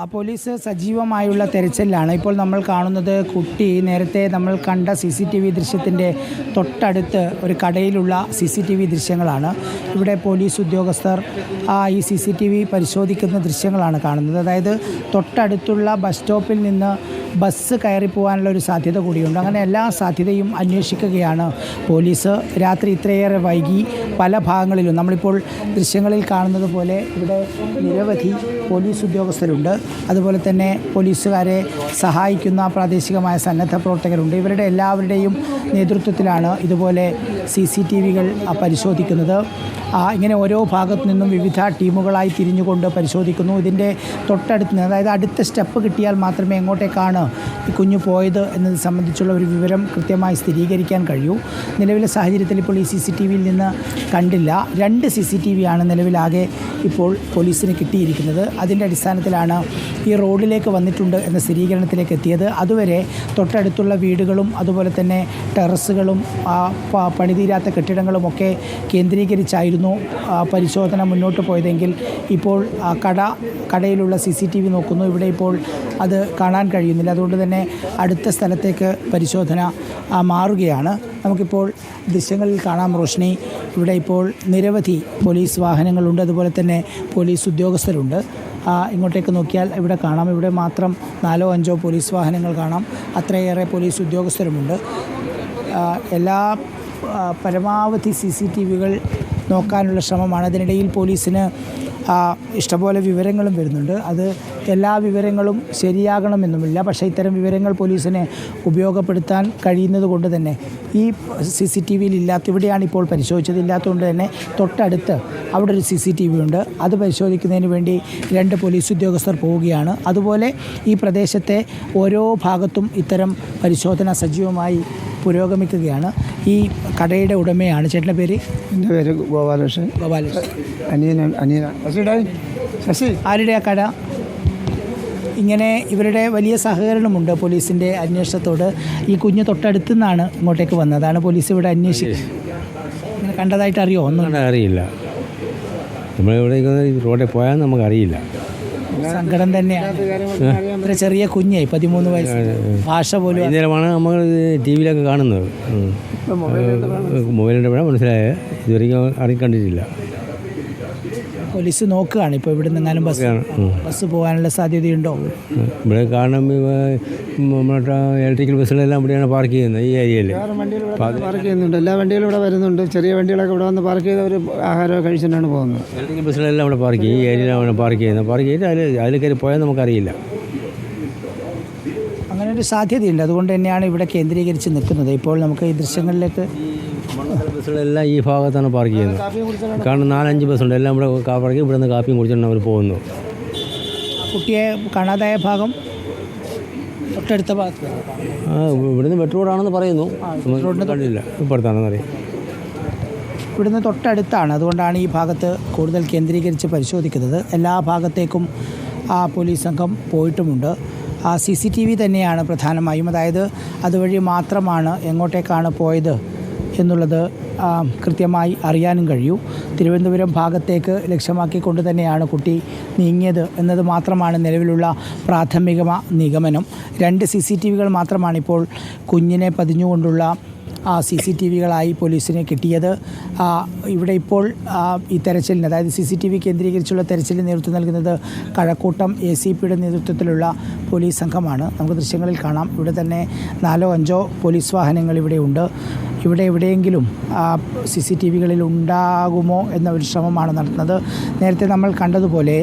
ആ പോലീസ് സജീവമായുള്ള തെരച്ചിലാണ്. ഇപ്പോൾ നമ്മൾ കാണുന്നത് കുട്ടി നേരത്തെ നമ്മൾ കണ്ട സി സി ടി വി ദൃശ്യത്തിന്റെ തൊട്ടടുത്ത് ഒരു കടയിലുള്ള സി സി ടി വി ദൃശ്യങ്ങളാണ്. ഇവിടെ പോലീസ് ഉദ്യോഗസ്ഥർ ആ ഈ സി സി ടി വി പരിശോധിക്കുന്ന ദൃശ്യങ്ങളാണ് കാണുന്നത്. അതായത് തൊട്ടടുത്തുള്ള ബസ് സ്റ്റോപ്പിൽ നിന്ന് ബസ് കയറി പോകാനുള്ള ഒരു സാധ്യത കൂടിയുണ്ട്. അങ്ങനെ എല്ലാ സാധ്യതയും അന്വേഷിക്കുകയാണ് പോലീസ്. രാത്രി ഇത്രയേറെ വൈകി പല ഭാഗങ്ങളിലും. നമ്മളിപ്പോൾ ദൃശ്യങ്ങളിൽ കാണുന്നത് പോലെ ഇവിടെ നിരവധി പോലീസ് ഉദ്യോഗസ്ഥരുണ്ട്. അതുപോലെ തന്നെ പോലീസുകാരെ സഹായിക്കുന്ന പ്രാദേശികമായ സന്നദ്ധ പ്രവർത്തകരുണ്ട്. ഇവരുടെ എല്ലാവരുടെയും നേതൃത്വത്തിലാണ് ഇതുപോലെ സി സി ടി വികൾ പരിശോധിക്കുന്നത്. ഇങ്ങനെ ഓരോ ഭാഗത്തു നിന്നും വിവിധ ടീമുകളായി തിരിഞ്ഞുകൊണ്ട് പരിശോധിക്കുന്നു. ഇതിന്റെ തൊട്ടടുത്ത് നിന്ന് അതായത് അടുത്ത സ്റ്റെപ്പ് കിട്ടിയാൽ മാത്രമേ എങ്ങോട്ടേക്കാണ് ഈ കുഞ്ഞു പോയത് എന്നത് സംബന്ധിച്ചുള്ള ഒരു വിവരം കൃത്യമായി സ്ഥിരീകരിക്കാൻ കഴിയൂ. നിലവിലെ സാഹചര്യത്തിൽ ഇപ്പോൾ ഈ സി സി ടി വിയിൽ നിന്ന് കണ്ടില്ല. രണ്ട് സി സി ടി വി ആണ് നിലവിലാകെ ഇപ്പോൾ പോലീസിന് കിട്ടിയിരിക്കുന്നത്. അതിന്റെ അടിസ്ഥാനത്തിലാണ് ഈ റോഡിലേക്ക് വന്നിട്ടുണ്ട് എന്ന സ്ഥിരീകരണത്തിലേക്ക് എത്തിയത്. അതുവരെ തൊട്ടടുത്തുള്ള വീടുകളും അതുപോലെ തന്നെ ടെറസുകളും പണിതീരാത്ത കെട്ടിടങ്ങളുമൊക്കെ കേന്ദ്രീകരിച്ചായിരുന്നു പരിശോധന മുന്നോട്ട് പോയതെങ്കിൽ ഇപ്പോൾ കട കടയിലുള്ള സി സി ടി വി നോക്കുന്നു. ഇവിടെ ഇപ്പോൾ അത് കാണാൻ കഴിയുന്നില്ല. അതുകൊണ്ട് തന്നെ അടുത്ത സ്ഥലത്തേക്ക് പരിശോധന മാറുകയാണ്. നമുക്കിപ്പോൾ ദൃശ്യങ്ങളിൽ കാണാം റോഷ്നി. ഇവിടെ ഇപ്പോൾ നിരവധി പോലീസ് വാഹനങ്ങളുണ്ട്. അതുപോലെ തന്നെ പോലീസ് ഉദ്യോഗസ്ഥരുണ്ട്. ഇങ്ങോട്ടേക്ക് നോക്കിയാൽ ഇവിടെ കാണാം. ഇവിടെ മാത്രം നാലോ അഞ്ചോ പോലീസ് വാഹനങ്ങൾ കാണാം. അത്രയേറെ പോലീസ് ഉദ്യോഗസ്ഥരുമുണ്ട്. എല്ലാ പരമാവധി സി സി ടി വികൾ നോക്കാനുള്ള ശ്രമമാണ്. അതിനിടയിൽ പോലീസിന് ഇഷ്ടംപോലെ വിവരങ്ങളും വരുന്നുണ്ട്. അത് എല്ലാ വിവരങ്ങളും ശരിയാകണമെന്നുമില്ല. പക്ഷേ ഇത്തരം വിവരങ്ങൾ പോലീസിനെ ഉപയോഗപ്പെടുത്താൻ കഴിയുന്നത് കൊണ്ട് തന്നെ ഈ സി സി ടി വിയിൽ ഇല്ലാത്ത ഇവിടെയാണ് ഇപ്പോൾ പരിശോധിച്ചത്. ഇല്ലാത്തതുകൊണ്ട് തന്നെ തൊട്ടടുത്ത് അവിടെ ഒരു സി സി ടി വി ഉണ്ട്. അത് പരിശോധിക്കുന്നതിന് വേണ്ടി രണ്ട് പോലീസ് ഉദ്യോഗസ്ഥർ പോവുകയാണ്. അതുപോലെ ഈ പ്രദേശത്തെ ഓരോ ഭാഗത്തും ഇത്തരം പരിശോധന സജീവമായി പുരോഗമിക്കുകയാണ്. ഈ കടയുടെ ഉടമയാണ്. ചേട്ടന്റെ പേര്? എന്റെ പേര് ഗോപാലകൃഷ്ണൻ. ഗോപാലകൃഷ്ണൻ. അനിയനാണ് അനിയൻ ശശിയുടെ ശശി ആരുടെ ആ കട? ഇങ്ങനെ ഇവരുടെ വലിയ സഹകരണമുണ്ട് പോലീസിന്റെ അന്വേഷണത്തോട്. ഈ കുഞ്ഞ് തൊട്ടടുത്തു നിന്നാണ് ഇങ്ങോട്ടേക്ക് വന്നതാണ് അതാണ് പോലീസ് ഇവിടെ അന്വേഷിക്കുന്നത് ഇങ്ങനെ കണ്ടതായിട്ട് അറിയോ? ഒന്നും. അറിയില്ല. നമ്മളിവിടെ റോഡിൽ പോയാൽ നമുക്കറിയില്ല സങ്കടം തന്നെയാണ്. ഇത്ര ചെറിയ കുഞ്ഞായി പതിമൂന്ന് വയസ്സ്. ഭാഷ പോലും വൈകുന്നേരമാണ് നമ്മൾ ടി വിയിലൊക്കെ കാണുന്നത്. മൊബൈലിന്റെ മനസ്സിലായ ഇതുവരെയും അറിയിക്കണ്ടിട്ടില്ല കണ്ടിട്ടില്ല പോലീസ് നോക്കുകയാണ്. ഇപ്പോൾ ഇവിടെ നിന്നാലും ബസ്. ബസ് പോകാനുള്ള സാധ്യതയുണ്ടോ. ഇവിടെ കാണും നമ്മുടെ ഇലക്ട്രിക്കൽ ബസ്സുകളെല്ലാം ഇവിടെയാണ് പാർക്ക് ചെയ്യുന്നത് ഈ ഏരിയയിൽ പാർക്ക് ചെയ്യുന്നുണ്ട്. എല്ലാ വണ്ടികളും ഇവിടെ വരുന്നുണ്ട്. ചെറിയ വണ്ടികളൊക്കെ ഇവിടെ വന്ന് പാർക്ക് ചെയ്ത് അവർ ആഹാരമൊക്കെ കഴിച്ചിട്ടാണ് പോകുന്നത്. ഇലക്ട്രിക്കൽ ബസ്സുകളെല്ലാം ഇവിടെ പാർക്ക് ചെയ്യും. ഈ ഏരിയയിലാണ് പാർക്ക് ചെയ്യുന്നത്. പാർക്ക് ചെയ്തിട്ട് അതിൽ അതിൽ കയറി പോയാൽ നമുക്കറിയില്ല. ഒരു സാധ്യതയുണ്ട്. അതുകൊണ്ട് തന്നെയാണ് ഇവിടെ കേന്ദ്രീകരിച്ച് നിൽക്കുന്നത്. ഇപ്പോൾ നമുക്ക് ഈ ദൃശ്യങ്ങളിലേക്ക് ബസ്സുകളെല്ലാം ഈ ഭാഗത്താണ് പാർക്ക് ചെയ്യുന്നത്. കാരണം നാലഞ്ച് ബസ്സുണ്ട്. എല്ലാം ഇവിടെ പാർക്ക് ഇവിടെ നിന്ന് കാപ്പിയും കുടിച്ചിട്ടാണ് അവർ പോകുന്നു കുട്ടിയെ കാണാതായ ഭാഗം തൊട്ടടുത്ത ഭാഗത്ത് ഇവിടുന്ന് മെട്രോ റോഡാണെന്ന് പറയുന്നു. കണ്ടില്ല. ഇപ്പുറത്താണെന്ന് അറിയാം. ഇവിടുന്ന് തൊട്ടടുത്താണ്. അതുകൊണ്ടാണ് ഈ ഭാഗത്ത് കൂടുതൽ കേന്ദ്രീകരിച്ച് പരിശോധിക്കുന്നത്. എല്ലാ ഭാഗത്തേക്കും ആ പോലീസ് സംഘം പോയിട്ടുമുണ്ട്. സി സി ടി വി തന്നെയാണ് പ്രധാനമായും. അതായത് അതുവഴി മാത്രമാണ് എങ്ങോട്ടേക്കാണ് പോയത് എന്നുള്ളത് കൃത്യമായി അറിയാനും കഴിയൂ. തിരുവനന്തപുരം ഭാഗത്തേക്ക് ലക്ഷ്യമാക്കിക്കൊണ്ട് തന്നെയാണ് കുട്ടി നീങ്ങിയത് എന്നത് മാത്രമാണ് നിലവിലുള്ള പ്രാഥമിക നിഗമനം. രണ്ട് സി സി ടി വികൾ മാത്രമാണിപ്പോൾ കുഞ്ഞിനെ പതിഞ്ഞുകൊണ്ടുള്ള ആ സി സി ടി വികളായി പോലീസിനെ കിട്ടിയത്. ഇവിടെ ഇപ്പോൾ ഈ തെരച്ചിലിന് അതായത് സി സി ടി വി കേന്ദ്രീകരിച്ചുള്ള തെരച്ചിലിന് നേതൃത്വം നൽകുന്നത് കഴക്കൂട്ടം എ സി പിയുടെ നേതൃത്വത്തിലുള്ള പോലീസ് സംഘമാണ്. നമുക്ക് ദൃശ്യങ്ങളിൽ കാണാം. ഇവിടെ തന്നെ നാലോ അഞ്ചോ പോലീസ് വാഹനങ്ങൾ ഇവിടെ ഉണ്ട് ഇവിടെ എവിടെയെങ്കിലും സി സി ടി വികളിൽ ഉണ്ടാകുമോ എന്ന ഒരു ശ്രമമാണ് നടത്തുന്നത്. നേരത്തെ നമ്മൾ കണ്ടതുപോലെ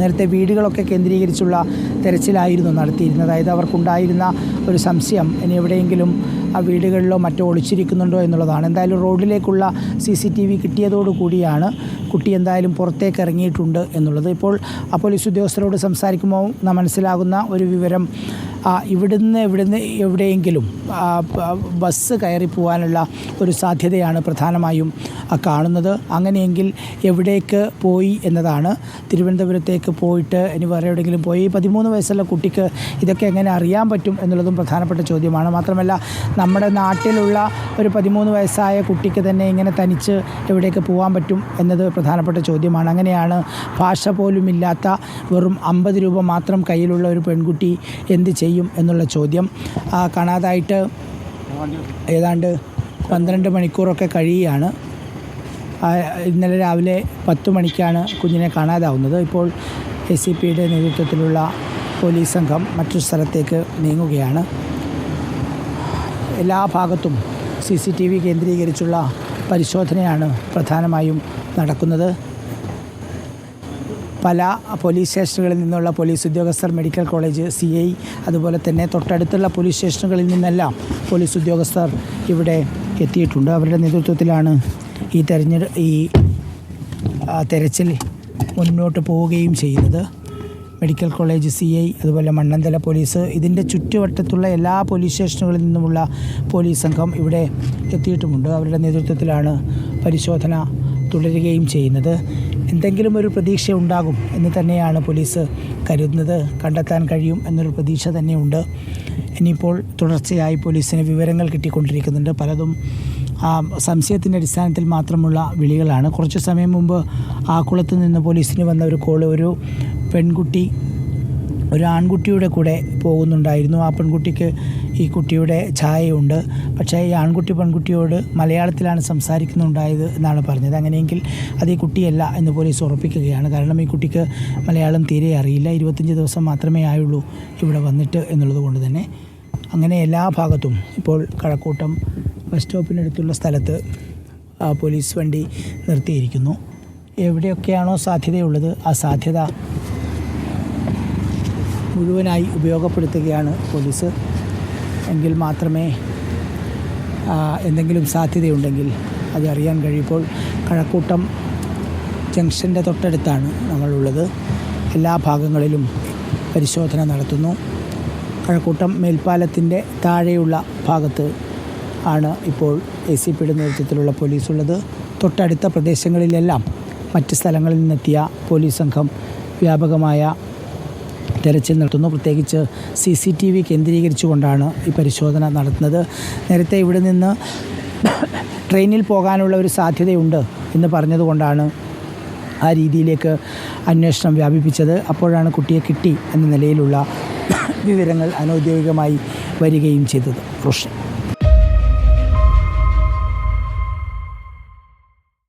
നേരത്തെ വീടുകളൊക്കെ കേന്ദ്രീകരിച്ചുള്ള തെരച്ചിലായിരുന്നു നടത്തിയിരുന്നത്. അതായത് അവർക്കുണ്ടായിരുന്ന ഒരു സംശയം ഇനി എവിടെയെങ്കിലും ആ വീടുകളിലോ മറ്റോ ഒളിച്ചിരിക്കുന്നുണ്ടോ എന്നുള്ളതാണ്. എന്തായാലും റോഡിലേക്കുള്ള സി സി ടി വി കിട്ടിയതോടുകൂടിയാണ് കുട്ടി എന്തായാലും പുറത്തേക്ക് ഇറങ്ങിയിട്ടുണ്ട് എന്നുള്ളത്. ഇപ്പോൾ ആ പോലീസ് ഉദ്യോഗസ്ഥരോട് സംസാരിക്കുമ്പോൾ മനസ്സിലാകുന്ന ഒരു വിവരം ഇവിടുന്ന് ഇവിടുന്ന് എവിടെയെങ്കിലും ബസ് കയറി പോകാനുള്ള ഒരു സാധ്യതയാണ് പ്രധാനമായും കാണുന്നത്. അങ്ങനെയെങ്കിൽ എവിടേക്ക് പോയി എന്നതാണ്. തിരുവനന്തപുരത്തേക്ക് പോയിട്ട് ഇനി വേറെ എവിടെയെങ്കിലും പോയി. പതിമൂന്ന് വയസ്സുള്ള കുട്ടിക്ക് ഇതൊക്കെ എങ്ങനെ അറിയാൻ പറ്റും എന്നുള്ളതും പ്രധാനപ്പെട്ട ചോദ്യമാണ്. മാത്രമല്ല നമ്മുടെ നാട്ടിലുള്ള ഒരു പതിമൂന്ന് വയസ്സായ കുട്ടിക്ക് തന്നെ ഇങ്ങനെ തനിച്ച് എവിടേക്ക് പോകാൻ പറ്റും എന്നത് പ്രധാനപ്പെട്ട ചോദ്യമാണ്. അങ്ങനെയാണ് ഭാഷ പോലുമില്ലാത്ത വെറും അമ്പത് രൂപ മാത്രം കയ്യിലുള്ള ഒരു പെൺകുട്ടി എന്ത് ചെയ്യും? എന്നുള്ള ചോദ്യം കാണാതായിട്ട് ഏതാണ്ട് പന്ത്രണ്ട് മണിക്കൂറൊക്കെ കഴിയുകയാണ്. ഇന്നലെ രാവിലെ പത്ത് മണിക്കാണ് കുഞ്ഞിനെ കാണാതാവുന്നത്. ഇപ്പോൾ എ സി പിയുടെ നേതൃത്വത്തിലുള്ള പോലീസ് സംഘം മറ്റൊരു സ്ഥലത്തേക്ക് നീങ്ങുകയാണ്. എല്ലാ ഭാഗത്തും സി സി ടി വി കേന്ദ്രീകരിച്ചുള്ള പരിശോധനയാണ് പ്രധാനമായും നടക്കുന്നത്. പല പോലീസ് സ്റ്റേഷനുകളിൽ നിന്നുള്ള പോലീസ് ഉദ്യോഗസ്ഥർ മെഡിക്കൽ കോളേജ് സി ഐ അതുപോലെ തന്നെ തൊട്ടടുത്തുള്ള പോലീസ് സ്റ്റേഷനുകളിൽ നിന്നെല്ലാം പോലീസ് ഉദ്യോഗസ്ഥർ ഇവിടെ എത്തിയിട്ടുണ്ട്. അവരുടെ നേതൃത്വത്തിലാണ് ഈ തെരഞ്ഞെടു ഈ തിരച്ചിൽ മുന്നോട്ട് പോവുകയും ചെയ്യുന്നത്. മെഡിക്കൽ കോളേജ് സി ഐ അതുപോലെ മണ്ണന്തല പോലീസ് ഇതിന്റെ ചുറ്റുവട്ടത്തുള്ള എല്ലാ പോലീസ് സ്റ്റേഷനുകളിൽ നിന്നുമുള്ള പോലീസ് സംഘം ഇവിടെ എത്തിയിട്ടുമുണ്ട്. അവരുടെ നേതൃത്വത്തിലാണ് പരിശോധന തുടരുകയും ചെയ്യുന്നത്. എന്തെങ്കിലും ഒരു പ്രതീക്ഷ ഉണ്ടാകും എന്ന് തന്നെയാണ് പോലീസ് കരുതുന്നത്. കണ്ടെത്താൻ കഴിയും എന്നൊരു പ്രതീക്ഷ തന്നെയുണ്ട്. ഇനിയിപ്പോൾ തുടർച്ചയായി പോലീസിന് വിവരങ്ങൾ കിട്ടിക്കൊണ്ടിരിക്കുന്നുണ്ട്. പലതും സംശയത്തിന്റെ അടിസ്ഥാനത്തിൽ മാത്രമുള്ള വിളികളാണ്. കുറച്ച് സമയം മുമ്പ് ആ കുളത്ത് നിന്ന് പോലീസിന് വന്ന ഒരു കോൾ ഒരു പെൺകുട്ടി ഒരു ആൺകുട്ടിയുടെ കൂടെ പോകുന്നുണ്ടായിരുന്നു. ആ പെൺകുട്ടിക്ക് ഈ കുട്ടിയുടെ ഛായയുണ്ട്. പക്ഷേ ഈ ആൺകുട്ടി പെൺകുട്ടിയോട് മലയാളത്തിലാണ് സംസാരിക്കുന്നുണ്ടായത് എന്നാണ് പറഞ്ഞത്. അങ്ങനെയെങ്കിൽ അത് ഈ കുട്ടിയല്ല എന്ന് പോലീസ് ഉറപ്പിക്കുകയാണ്. കാരണം ഈ കുട്ടിക്ക് മലയാളം തീരെ അറിയില്ല. ഇരുപത്തഞ്ച് ദിവസം മാത്രമേ ആയുള്ളൂ ഇവിടെ വന്നിട്ട് എന്നുള്ളത് കൊണ്ട് തന്നെ. അങ്ങനെ എല്ലാ ഭാഗത്തും ഇപ്പോൾ കഴക്കൂട്ടം ബസ് സ്റ്റോപ്പിനടുത്തുള്ള സ്ഥലത്ത് പോലീസ് വണ്ടി നിർത്തിയിരിക്കുന്നു. എവിടെയൊക്കെയാണോ സാധ്യതയുള്ളത് ആ സാധ്യത മുഴുവനായി ഉപയോഗപ്പെടുത്തുകയാണ് പോലീസ്. എങ്കിൽ മാത്രമേ എന്തെങ്കിലും സാധ്യതയുണ്ടെങ്കിൽ അത് അറിയാൻ കഴിയുമ്പോൾ കഴക്കൂട്ടം ജംഗ്ഷന്റെ തൊട്ടടുത്താണ് നമ്മളുള്ളത് എല്ലാ ഭാഗങ്ങളിലും പരിശോധന നടത്തുന്നു. കഴക്കൂട്ടം മേൽപ്പാലത്തിന്റെ താഴെയുള്ള ഭാഗത്ത് ആണ് ഇപ്പോൾ എ സി പിയുടെ നേതൃത്വത്തിലുള്ള പോലീസുള്ളത്. തൊട്ടടുത്ത പ്രദേശങ്ങളിലെല്ലാം മറ്റ് സ്ഥലങ്ങളിൽ നിന്നെത്തിയ പോലീസ് സംഘം വ്യാപകമായ തെരച്ചിൽ നടത്തുന്നു. പ്രത്യേകിച്ച് സി സി ടി വി കേന്ദ്രീകരിച്ചുകൊണ്ടാണ് ഈ പരിശോധന നടത്തുന്നത്. നേരത്തെ ഇവിടെ നിന്ന് ട്രെയിനിൽ പോകാനുള്ള ഒരു സാധ്യതയുണ്ട് എന്ന് പറഞ്ഞതുകൊണ്ടാണ് ആ രീതിയിലേക്ക് അന്വേഷണം വ്യാപിപ്പിച്ചത്. അപ്പോഴാണ് കുട്ടിയെ കിട്ടി എന്ന നിലയിലുള്ള വിവരങ്ങൾ അനൗദ്യോഗികമായി വരികയും ചെയ്തത്. റോഷൻ.